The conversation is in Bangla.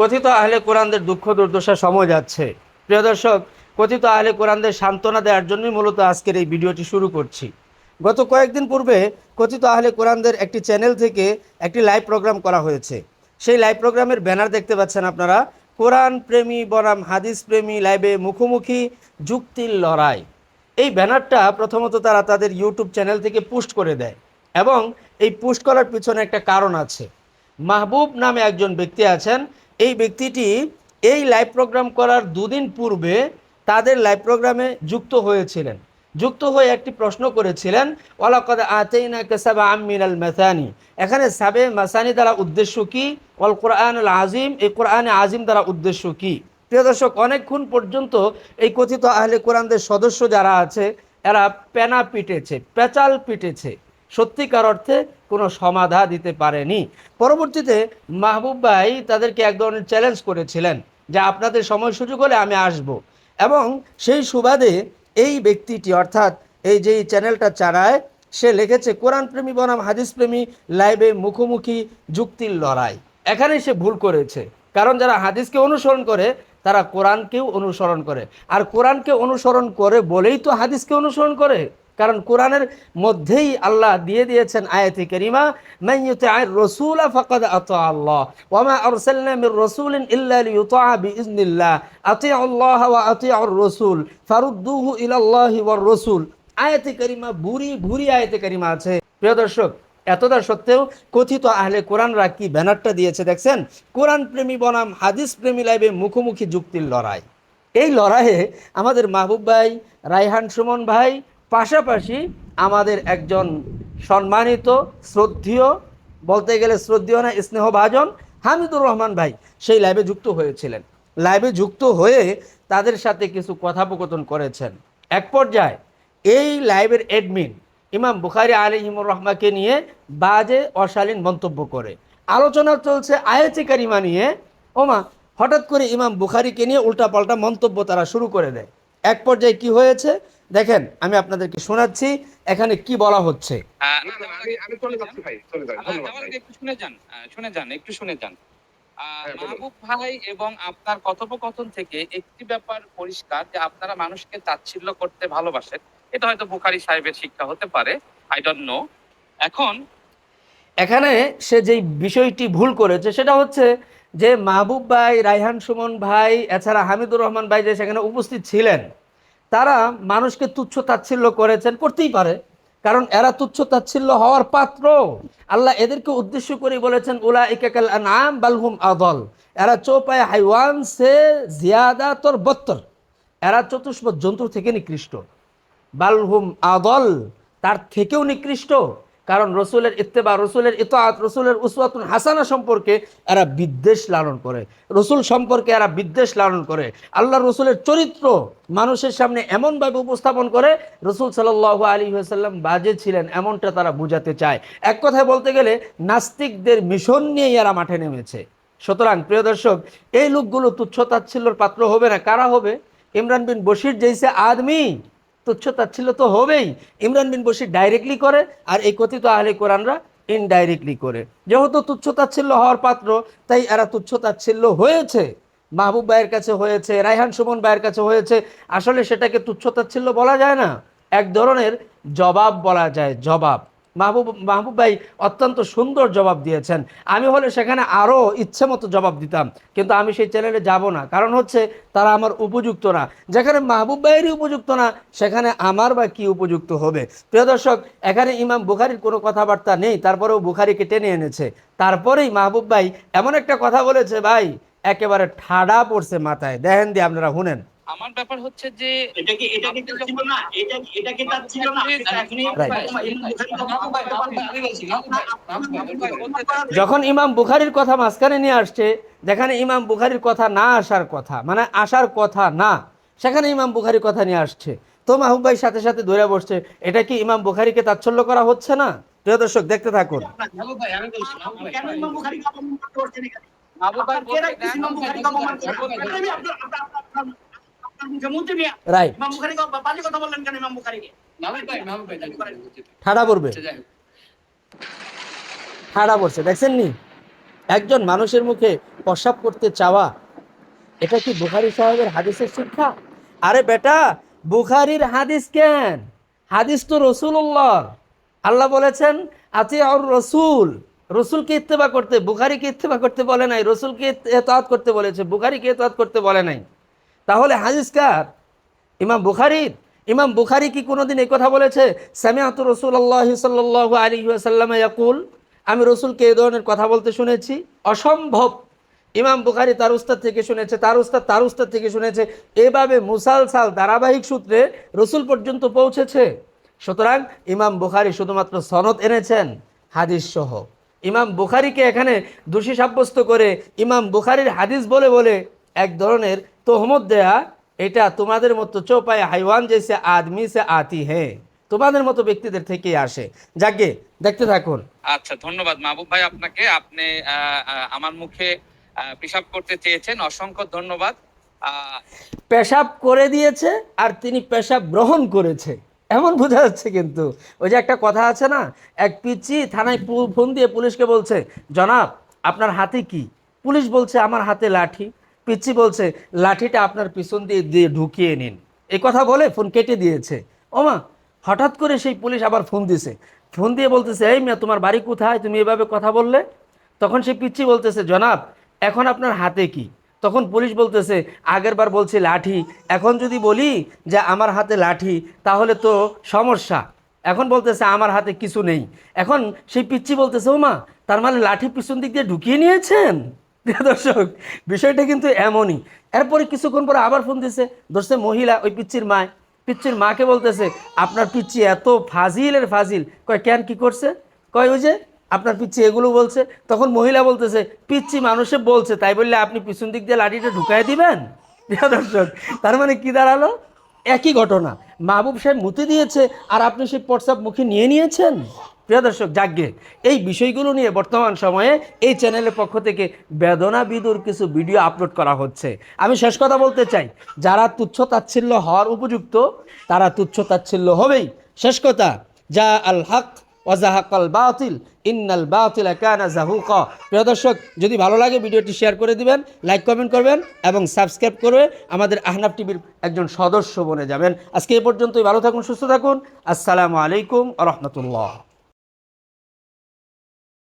কথিত আহলে কোরআনদের দুঃখ দুর্দশা সময় যাচ্ছে। প্রিয় দর্শক, কথিত আহলে কোরআনদের সান্ত্বনা দেওয়ার জন্যই মূলত আজকের এই ভিডিওটি শুরু করছি। গত কয়েকদিন পূর্বে কথিত আহলে কোরআনদের একটি চ্যানেল থেকে একটি লাইভ প্রোগ্রাম করা হয়েছে। সেই লাইভ প্রোগ্রামের ব্যানার দেখতে পাচ্ছেন আপনারা, কোরআন প্রেমী বনাম হাদিস প্রেমী লাইভে মুখোমুখি যুক্তির লড়াই। এই ব্যানারটা প্রথমত তারা তাদের ইউটিউব চ্যানেল থেকে পোস্ট করে দেয় এবং এই পোস্ট করার পিছনে একটা কারণ আছে। মাহবুব নামে একজন ব্যক্তি আছেন এই ব্যক্তিটি এই লাইভ প্রোগ্রাম করার দুদিন পূর্বে তাদের লাইভ প্রোগ্রামে যুক্ত হয়েছিলেন। যুক্ত হয়ে একটি প্রশ্ন করেছিলেন ওলা ওয়ালাকদ আতেইনা কেসাবা আমিনাল মেথানি এখানে সাবে মাসানি দ্বারা উদ্দেশ্য কি? ওয়াল কোরআন আল আজিম, এই কোরআনে আজিম দ্বারা উদ্দেশ্য কি? প্রিয় দর্শক, অনেকক্ষণ পর্যন্ত এই কথিত আহলে কোরআনদের সদস্য যারা আছে, এরা পেনা পিটেছে, পেচাল পিটেছে। সত্যিকার অর্থে কোনো সমাধা দিতে পারেনি। পরবর্তীতে মাহবুব ভাই তাদেরকে এক ধরনের চ্যালেঞ্জ করেছিলেন যে আপনাদের সময় সুযোগ হলে আমি আসব। এবং সেই সুবাদে এই ব্যক্তিটি অর্থাৎ এই যে চ্যানেলটা চালায়, সে লিখেছে, কোরআন প্রেমী বনাম, হাদিস প্রেমী, লাইভে মুখোমুখি যুক্তির লড়াই। এখানে সে ভুল করেছে। কারণ যারা হাদিসকে অনুসরণ করে, তারা কোরআনকেও অনুসরণ করে। আর কোরআনকে অনুসরণ করে বলেই তো হাদিসকে অনুসরণ করে। কারণ কোরআনের মধ্যেই আল্লাহ দিয়ে দিয়েছেন আয়াতি করিমা মাইয়ুতে আয় রসুল ফকদ আত আল্লাহ ওমা আরসালনা মির রাসূলিন ইল্লা লিয়ুতা বিইজনিল্লাহ আতিউ আল্লাহ ওয়া আতিউ আর রাসূল, ফারুদ্দুহু ইলাল্লাহি ওয়ার রাসূল। আয়াতি করিমা, ভুরি ভুরি আয়াতি করিমা আছে। প্রিয় দর্শক এতটা সত্ত্বেও কথিত আহলে কোরআনরা কি ব্যানারটা দিয়েছে দেখছেন? কোরআন প্রেমী বনাম, হাদিস প্রেমী লাইভে মুখোমুখি যুক্তির লড়াই। এই লড়াইয়ে আমাদের মাহবুব ভাই, রায়হান সুমন ভাই পাশাপাশি আমাদের একজন সম্মানিত, শ্রদ্ধীয়, বলতে গেলে শ্রদ্ধীয় না, স্নেহভাজন হামিদুর রহমান ভাই, সেই লাইভে যুক্ত হয়েছিলেন। লাইভে যুক্ত হয়ে তাদের সাথে কিছু কথোপকথন করেছেন। এক পর্যায়ে এই লাইভের অ্যাডমিন ইমাম বুখারি আলী ইমুর রহমাকে নিয়ে বাজে, অশালীন মন্তব্য করে। আলোচনা চলছে আয়াতি কারিমা নিয়ে। ওমা, হঠাৎ করে ইমাম বুখারিকে নিয়ে উল্টাপাল্টা মন্তব্য তারা শুরু করে দেয়। এক পর্যায়ে কি হয়েছে? দেখেন আমি আপনাদেরকে শোনাচ্ছি এখানে কি বলা হচ্ছে। আহ, না, না, আমি আমি চলে যাচ্ছি ভাই চলে যান আহ, ধন্যবাদ তাহলে ভাই। একটু শুনে যান আহ, শুনে যান একটু শুনে যান। আহ, হ্যাঁ। মাহবুব ভাই এবং আপনার কথোপকথন থেকে একটি ব্যাপার পরিষ্কার যে আপনারা মানুষকে তাচ্ছিল্য করতে ভালোবাসেন। এটা হয়তো বুখারি সাহেবের শিক্ষা হতে পারে আই ডোন্ট নো এখন এখানে সে যেই বিষয়টি ভুল করেছে সেটা হচ্ছে যে মাহবুব ভাই রাইহান সুমন ভাই এছাড়া হামিদুর রহমান ভাই যে সেখানে উপস্থিত ছিলেন তারা মানুষকে তুচ্ছ তাচ্ছিল্য করেছেন, করতেই পারে। কারণ এরা তুচ্ছ তাচ্ছিল্য হওয়ার পাত্র। আল্লাহ এদেরকে উদ্দেশ্য করে বলেছেন উলা ইকাকাল আনাম বালহুম আদল। এরা চৌপায় হাইওয়ান সে জিয়াদা তোর বত্তর। এরা চতুষ্প জন্তু থেকে নিকৃষ্ট। বালহুম আদল তার থেকেও নিকৃষ্ট। কারণ রসুলের ইত্তেবা, রসুলের ইতাত রসুলের উসওয়াতুন হাসানা সম্পর্কে এরা বিদ্বেষ লালন করে। রসুল সম্পর্কে এরা বিদ্বেষ লালন করে। আল্লাহ রসুলের চরিত্র মানুষের সামনে এমনভাবে উপস্থাপন করে, রসুল সাল্লাহ আলী সাল্লাম বাজে ছিলেন, এমনটা তারা বুঝাতে চায়। এক কথায় বলতে গেলে, নাস্তিকদের মিশন নিয়েই এরা মাঠে নেমেছে। সুতরাং, প্রিয় দর্শক, এই লোকগুলো তুচ্ছ তাচ্ছিল্যর পাত্র হবে না। কারা হবে? ইমরান বিন বশির যেইসে আদমি তুচ্ছ তাচ্ছিল্য তো হবেই। ইমরান বিন বশির ডাইরেক্টলি করে আর এই কথিত আহলে কোরআনরা ইনডাইরেক্টলি করে। যেহেতু তুচ্ছ তাচ্ছিল্য হওয়ার পাত্র, তাই এরা তুচ্ছ তাচ্ছিল্য হয়েছে। মাহবুব ভাইয়ের কাছে হয়েছে, রায়হান সুমন ভাইয়ের কাছে হয়েছে। আসলে সেটাকে তুচ্ছ তাচ্ছিল্য বলা যায় না। এক ধরনের জবাব বলা যায়, জবাব। মাহবুব মাহবুব ভাই অত্যন্ত সুন্দর জবাব দিয়েছেন। আমি হলে সেখানে আরও ইচ্ছে মতো জবাব দিতাম, কিন্তু আমি সেই চ্যানেলে যাব না। কারণ হচ্ছে তারা আমার উপযুক্ত না। যেখানে মাহবুব ভাইয়েরই উপযুক্ত না, সেখানে আমার বা কি উপযুক্ত হবে? প্রিয় দর্শক, এখানে ইমাম বুখারির কোনো কথাবার্তা নেই, তারপরেও বুখারিকে টেনে এনেছে। তারপরেই মাহবুব ভাই এমন একটা কথা বলেছে, ভাই, একেবারে ঠাডা পড়ছে মাথায়। দেখেন দিয়ে আপনারা, শুনেন। আমার ব্যাপার হচ্ছে যে এটা কি এটা কি ছিল না এটা এটা কি তার ছিল না যখন ইমাম বুখারির কথা মাঝখানে নিয়ে আসছে যেখানে ইমাম বুখারির কথা না আসার কথা মানে আসার কথা না সেখানে ইমাম বুখারির কথা নিয়ে আসছে তো মাহবুব ভাই সাথে সাথে ধরে বসছে এটা কি ইমাম বুখারিকে তাচ্ছল্য করা হচ্ছে না প্রিয় দর্শক দেখতে থাকুন কেন ইমাম বুখারীকে অপমান করতে এখানে? মাহবুব ভাই রাইট ইমাম বুখারীকে বাজে কথা বললেন কেন ইমাম বুখারীকে? ঠাডা পড়বে ঠাডা পড়ছে দেখছেন নি একজন মানুষের মুখে প্রসাব করতে চাওয়া এটা কি বুখারি সাহেবের হাদিসের শিক্ষা আরে বেটা বুখারির হাদিস কেন হাদিস তো রসুল্লাহ আল্লাহ বলেছেন আতি আর রসুল রসুলকে ইত্তেবা করতে বুখারিকে ইত্তেবা করতে বলে নাই রসুলকে এতাত করতে বলেছে বুখারিকে এতাত করতে বলে নাই তাহলে হাদিস কার? ইমাম বুখারির? ইমাম বুখারি কি কোনোদিন এই কথা বলেছে? সামিয়াত রসুল আল্লাহ সাল্লাহ আলী সাল্লাম ইয়াকুল, আমি রসুলকে এই ধরনের কথা বলতে শুনেছি, অসম্ভব। ইমাম বুখারি তার উস্তাদ থেকে শুনেছে, তার উস্তাদ তার উস্তাদ থেকে শুনেছে। এভাবে মুসালসাল ধারাবাহিক সূত্রে রসুল পর্যন্ত পৌঁছেছে। সুতরাং ইমাম বুখারি শুধুমাত্র সনদ এনেছেন, হাদিস সহ। ইমাম বুখারিকে এখানে দোষী সাব্যস্ত করে ইমাম বুখারির হাদিস বলে বলে এক ধরনের তোহমত দেয়া এটা তোমাদের মতো চৌপায় হাইওয়ান জেসে আদমি সে আতি হে তোমাদের মতো ব্যক্তিদের থেকেই আসে। যাকে দেখতে থাকুন। আচ্ছা ধন্যবাদ। মাহবুব ভাই আপনাকে আপনি আমার মুখে পেশাব করতে চেয়েছেন অসংখ্য ধন্যবাদ। পেশাব করে দিয়েছে আর তিনি পেশাব গ্রহণ করেছে। এমন বোঝা যাচ্ছে কিন্তু। ওই যে একটা কথা আছে না এক পিচি থানায় ফোন দিয়ে পুলিশকে বলছে জনাব আপনার হাতে কি? পুলিশ বলছে আমার হাতে লাঠি। পিচ্ছি বলছে, লাঠিটা আপনার পিছন দিয়ে দিয়ে ঢুকিয়ে নিন। এই কথা বলে ফোন কেটে দিয়েছে। ওমা, হঠাৎ করে সেই পুলিশ আবার ফোন দিছে। ফোন দিয়ে বলতেছে, এই মিয়া, তোমার বাড়ি কোথায়? তুমি এভাবে কথা বললে? তখন সেই পিচ্ছি বলতেছে, জনাব, এখন আপনার হাতে কি? তখন পুলিশ বলতেছে, আগের বার বলছে লাঠি। এখন যদি বলি যে আমার হাতে লাঠি, তাহলে তো সমস্যা। এখন বলতেছে, আমার হাতে কিছু নেই। এখন সেই পিচ্ছি বলতেছে ও মা তার মানে লাঠি পিছন দিক দিয়ে ঢুকিয়ে নিয়েছেন? প্রিয় দর্শক, বিষয়টা কিন্তু এমনই। এরপরে কিছুক্ষণ পরে আবার ফোন দিছে, ধরছে মহিলা ওই পিচ্ছির মায়। পিচ্ছির মাকে বলতেছে, আপনার পিচ্ছি এত ফাজিলের ফাজিল। কয়, কেন কি করছে? কয়, ওই যে আপনার পিচ্ছি এগুলো বলছে। তখন মহিলা বলতেছে পিচ্ছি মানুষে বলছে, তাই বললে আপনি পিছন দিক দিয়ে লাঠিটা ঢুকাই দিবেন? প্রিয় দর্শক, তার মানে কি দাঁড়াল? একই ঘটনা। মাহবুব সাহেব মুতে দিয়েছে, আর আপনি সেই পটসাপ মুখে নিয়ে নিয়েছেন? প্রিয় দর্শক যাজ্ঞে এই বিষয়গুলো নিয়ে বর্তমান সময়ে এই চ্যানেলের পক্ষ থেকে বেদনা বিদুর কিছু ভিডিও আপলোড করা হচ্ছে। আমি শেষ কথা বলতে চাই, যারা তুচ্ছ তাচ্ছিল্য হওয়ার উপযুক্ত, তারা তুচ্ছ তাচ্ছিল্য হবেই। শেষ কথা, যা আল হক ওয়াজাহাকাল বাতিল, ইন্নাল বাতিল কানা জাহুকা প্রিয় দর্শক, যদি ভালো লাগে ভিডিওটি শেয়ার করে দিবেন, লাইক, কমেন্ট করবেন এবং সাবস্ক্রাইব করে আমাদের আহনাব টিভির একজন সদস্য বনে যাবেন। আজকে এ পর্যন্তই, ভালো থাকুন, সুস্থ থাকুন। আসসালামু আলাইকুম রহমতুল্লাহ।